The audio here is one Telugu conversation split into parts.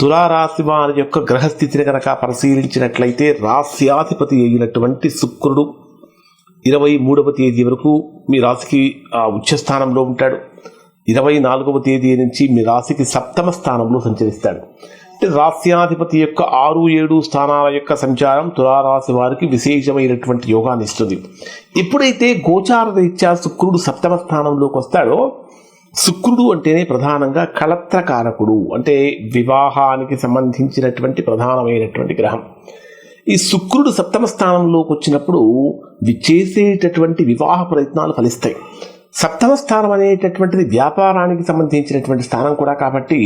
తులారాశి వారి యొక్క గ్రహస్థితిని కనుక పరిశీలించినట్లయితే రాశ్యాధిపతి అయినటువంటి శుక్రుడు ఇరవై మూడవ తేదీ వరకు మీ రాశికి ఆ, స్థానంలో ఉంటాడు. ఇరవై నాలుగవ తేదీ నుంచి మీ రాశికి సప్తమ స్థానంలో సంచరిస్తాడు. అంటే రాశ్యాధిపతి యొక్క ఆరు ఏడు స్థానాల యొక్క సంచారం తులారాశి వారికి విశేషమైనటువంటి యోగాన్ని ఇస్తుంది. ఎప్పుడైతే గోచార రీత్యా శుక్రుడు సప్తమ స్థానంలోకి వస్తాడో శుక్రుడు అంటేనే ప్రధానంగా కళత్రకారకుడు అంటే వివాహానికి సంబంధించినటువంటి ప్రధానమైనటువంటి గ్రహం. ఈ శుక్రుడు సప్తమ స్థానంలోకి వచ్చినప్పుడు చేసేటటువంటి వివాహ ప్రయత్నాలు ఫలిస్తాయి. సప్తమ స్థానం అనేటటువంటిది వ్యాపారానికి సంబంధించినటువంటి స్థానం కూడా కాబట్టి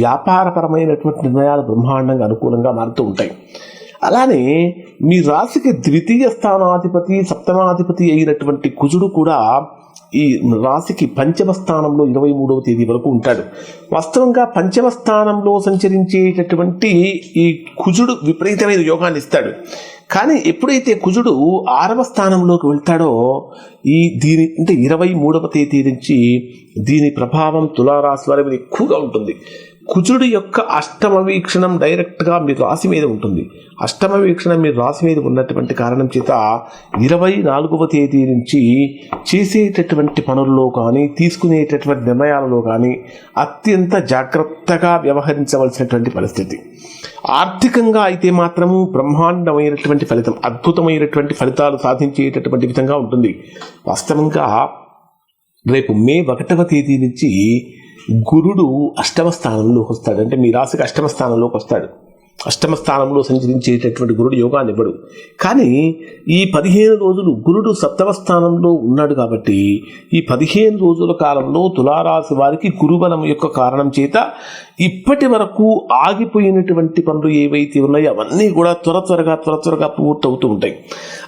వ్యాపారపరమైనటువంటి నిర్ణయాలు బ్రహ్మాండంగా అనుకూలంగా మారుతూ ఉంటాయి. అలానే మీ రాశికి ద్వితీయ స్థానాధిపతి సప్తమాధిపతి అయినటువంటి కుజుడు కూడా ఈ రాశికి పంచమ స్థానంలో ఇరవై మూడవ తేదీ వరకు ఉంటాడు. వాస్తవంగా పంచమ స్థానంలో సంచరించేటటువంటి ఈ కుజుడు విపరీతమైన యోగాన్ని ఇస్తాడు. కానీ ఎప్పుడైతే కుజుడు ఆరవ స్థానంలోకి వెళ్తాడో ఈ దీని అంటే ఇరవై మూడవ తేదీ నుంచి దీని ప్రభావం తులారాశి వారి మీద ఎక్కువగా ఉంటుంది. కుజుడు యొక్క అష్టమ వీక్షణం డైరెక్ట్గా మీ రాశి మీద ఉంటుంది. అష్టమ వీక్షణం మీ రాశి మీద ఉన్నటువంటి కారణం చేత ఇరవై నాలుగవ తేదీ నుంచి చేసేటటువంటి పనుల్లో కానీ తీసుకునేటటువంటి నిర్ణయాలలో కానీ అత్యంత జాగ్రత్తగా వ్యవహరించవలసినటువంటి పరిస్థితి. ఆర్థికంగా అయితే మాత్రము బ్రహ్మాండమైనటువంటి ఫలితం అద్భుతమైనటువంటి ఫలితాలు సాధించేటటువంటి విధంగా ఉంటుంది. వాస్తవంగా రేపు మే ఒకటవ తేదీ నుంచి గురుడు అష్టమ స్థానంలోకి వస్తాడు. అంటే మీ రాశికి అష్టమ స్థానంలోకి వస్తాడు. అష్టమ స్థానంలో సంచరించేటటువంటి గురుడు యోగాన్ని ఇవ్వడు కానీ ఈ పదిహేను రోజులు గురుడు సప్తమ స్థానంలో ఉన్నాడు కాబట్టి ఈ పదిహేను రోజుల కాలంలో తులారాశి వారికి గురుబలం యొక్క కారణం చేత ఇప్పటి వరకు ఆగిపోయినటువంటి పనులు ఏవైతే ఉన్నాయో అవన్నీ కూడా త్వర త్వరగా త్వర త్వరగా పూర్తవుతూ ఉంటాయి.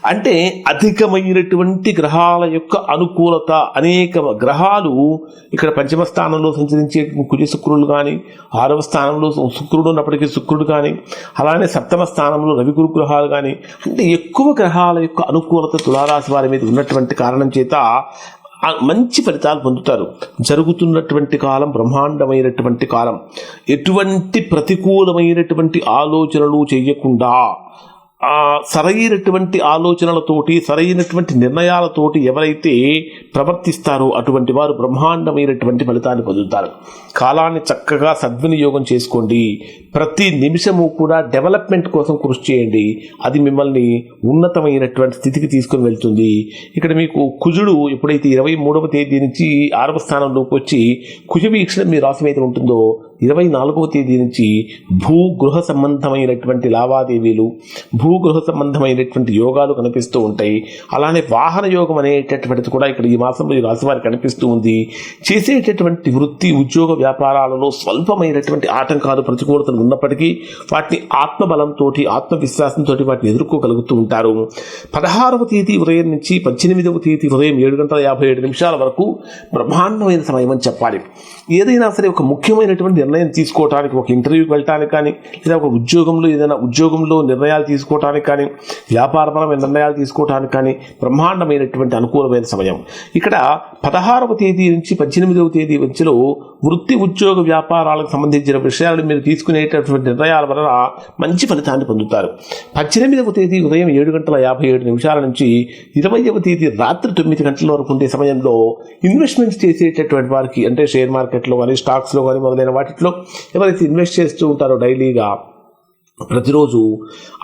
అంటే అధికమైనటువంటి గ్రహాల యొక్క అనుకూలత అనేక గ్రహాలు ఇక్కడ పంచమ స్థానంలో సంచరించే కుజ శుక్రులు కానీ ఆరవ స్థానంలో శుక్రుడు ఉన్నప్పటికీ శుక్రుడు కానీ అలానే సప్తమ స్థానంలో రవి గురు గ్రహాలు కానీ అంటే ఎక్కువ గ్రహాల యొక్క అనుకూలత తులారాశి వారి మీద ఉన్నటువంటి కారణం చేత మంచి ఫలితాలు పొందుతారు. జరుగుతున్నటువంటి కాలం బ్రహ్మాండమైనటువంటి కాలం. ఎటువంటి ప్రతికూలమైనటువంటి ఆలోచనలు చేయకుండా సరైనటువంటి ఆలోచనలతోటి సరైనటువంటి నిర్ణయాలతోటి ఎవరైతే ప్రవర్తిస్తారో అటువంటి వారు బ్రహ్మాండమైనటువంటి ఫలితాన్ని పొందుతారు. కాలాన్ని చక్కగా సద్వినియోగం చేసుకోండి. ప్రతి నిమిషము కూడా డెవలప్మెంట్ కోసం కృషి చేయండి. అది మిమ్మల్ని ఉన్నతమైనటువంటి స్థితికి తీసుకుని వెళ్తుంది. ఇక్కడ మీకు కుజుడు ఎప్పుడైతే ఇరవై మూడవ తేదీ నుంచి ఆరవ స్థానంలోకి వచ్చి కుజ వీక్షణ మీ రాశి మీద ఉంటుందో ఇరవై నాలుగవ తేదీ నుంచి భూగృహ సంబంధమైనటువంటి లావాదేవీలు భూగృహ సంబంధమైనటువంటి యోగాలు కనిపిస్తూ ఉంటాయి. అలానే వాహన యోగం అనేటటువంటిది కూడా ఇక్కడ ఈ మాసంలో ఈ రాశి వారికి కనిపిస్తూ ఉంది. చేసేటటువంటి వృత్తి ఉద్యోగ వ్యాపారాలలో స్వల్పమైనటువంటి ఆటంకాలు ప్రతికూలతలు ఉన్నప్పటికీ వాటిని ఆత్మబలంతో ఆత్మవిశ్వాసంతో వాటిని ఎదుర్కోగలుగుతూ ఉంటారు. పదహారవ తేదీ ఉదయం నుంచి పద్దెనిమిదవ తేదీ ఉదయం ఏడు గంటల యాభై ఏడు నిమిషాల వరకు బ్రహ్మాండమైన సమయం అని చెప్పాలి. ఏదైనా సరే ఒక ముఖ్యమైనటువంటి నిర్ణయం తీసుకోవడానికి ఒక ఇంటర్వ్యూకి వెళ్ళటానికి కానీ లేదా ఒక ఉద్యోగంలో ఏదైనా ఉద్యోగంలో నిర్ణయాలు తీసుకోవటానికి కానీ వ్యాపారపరమైన నిర్ణయాలు తీసుకోవటానికి కానీ బ్రహ్మాండమైనటువంటి అనుకూలమైన సమయం. ఇక్కడ పదహారవ తేదీ నుంచి పద్దెనిమిదవ తేదీ మధ్యలో వృత్తి ఉద్యోగ వ్యాపారాలకు సంబంధించిన విషయాలను మీరు తీసుకునేటటువంటి నిర్ణయాల వలన మంచి ఫలితాన్ని పొందుతారు. పద్దెనిమిదవ తేదీ ఉదయం ఏడు గంటల యాభై ఏడు నిమిషాల నుంచి ఇరవైవ తేదీ రాత్రి తొమ్మిది గంటల వరకు ఉండే సమయంలో ఇన్వెస్ట్మెంట్స్ చేసేటటువంటి వారికి అంటే షేర్ మార్కెట్లో కానీ స్టాక్స్లో కానీ మొదలైన వాటిలో ఎవరైతే ఇన్వెస్ట్ చేస్తూ ఉంటారో డైలీగా ప్రతిరోజు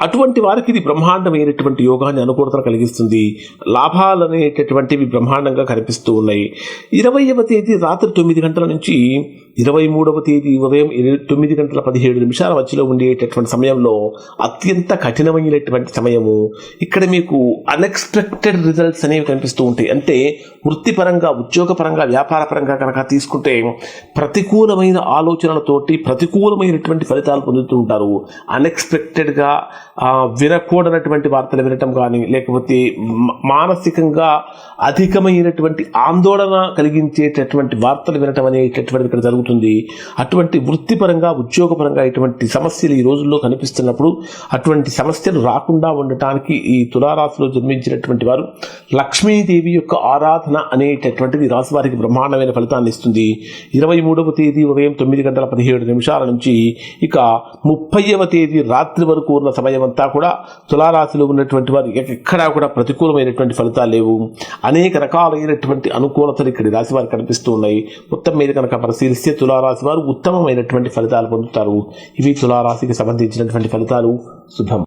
అటువంటి వారికి ఇది బ్రహ్మాండమైనటువంటి యోగాన్ని అనుకూలతను కలిగిస్తుంది. లాభాలు అనేటటువంటివి బ్రహ్మాండంగా కనిపిస్తూ ఉన్నాయి. ఇరవైవ తేదీ రాత్రి తొమ్మిది గంటల నుంచి ఇరవై మూడవ తేదీ ఉదయం తొమ్మిది గంటల పదిహేడు నిమిషాల మధ్యలో ఉండేటటువంటి సమయంలో అత్యంత కఠినమైనటువంటి సమయము. ఇక్కడ మీకు అన్ఎక్స్పెక్టెడ్ రిజల్ట్స్ అనేవి కనిపిస్తూ ఉంటాయి. అంటే వృత్తిపరంగా ఉద్యోగపరంగా వ్యాపారపరంగా కనుక తీసుకుంటే ప్రతికూలమైన ఆలోచనలతోటి ప్రతికూలమైనటువంటి ఫలితాలు పొందుతూ ఉంటారు. అన్ఎక్స్పెక్టెడ్గా వినకూడనటువంటి వార్తలు వినటం కానీ లేకపోతే మానసికంగా అధికమైనటువంటి ఆందోళన కలిగించేటటువంటి వార్తలు వినటం అనేటటువంటిది ఇక్కడ జరుగుతుంది. అటువంటి వృత్తిపరంగా ఉద్యోగపరంగా ఇటువంటి సమస్యలు ఈ రోజుల్లో కనిపిస్తున్నప్పుడు అటువంటి సమస్యలు రాకుండా ఉండటానికి ఈ తులారాశిలో జన్మించినటువంటి వారు లక్ష్మీదేవి యొక్క ఆరాధన అనేటటువంటిది రాశి వారికి బ్రహ్మాండమైన ఫలితాన్ని ఇస్తుంది. ఇరవై మూడవ తేదీ ఉదయం తొమ్మిది గంటల పదిహేడు నిమిషాల నుంచి ఇక ముప్పైవ తేదీ రాత్రి వరకు ఉన్న సమయం అంతా కూడా తులారాశిలో ఉన్నటువంటి వారు ఎక్కడా కూడా ప్రతికూలమైనటువంటి ఫలితాలు లేవు. అనేక రకాలైనటువంటి అనుకూలతలు ఇక్కడ రాశి వారు కనిపిస్తూ ఉన్నాయి. మొత్తం మీద కనుక పరిశీలిస్తే తులారాశి వారు ఉత్తమమైనటువంటి ఫలితాలు పొందుతారు. ఇవి తులారాశికి సంబంధించినటువంటి ఫలితాలు. శుభం.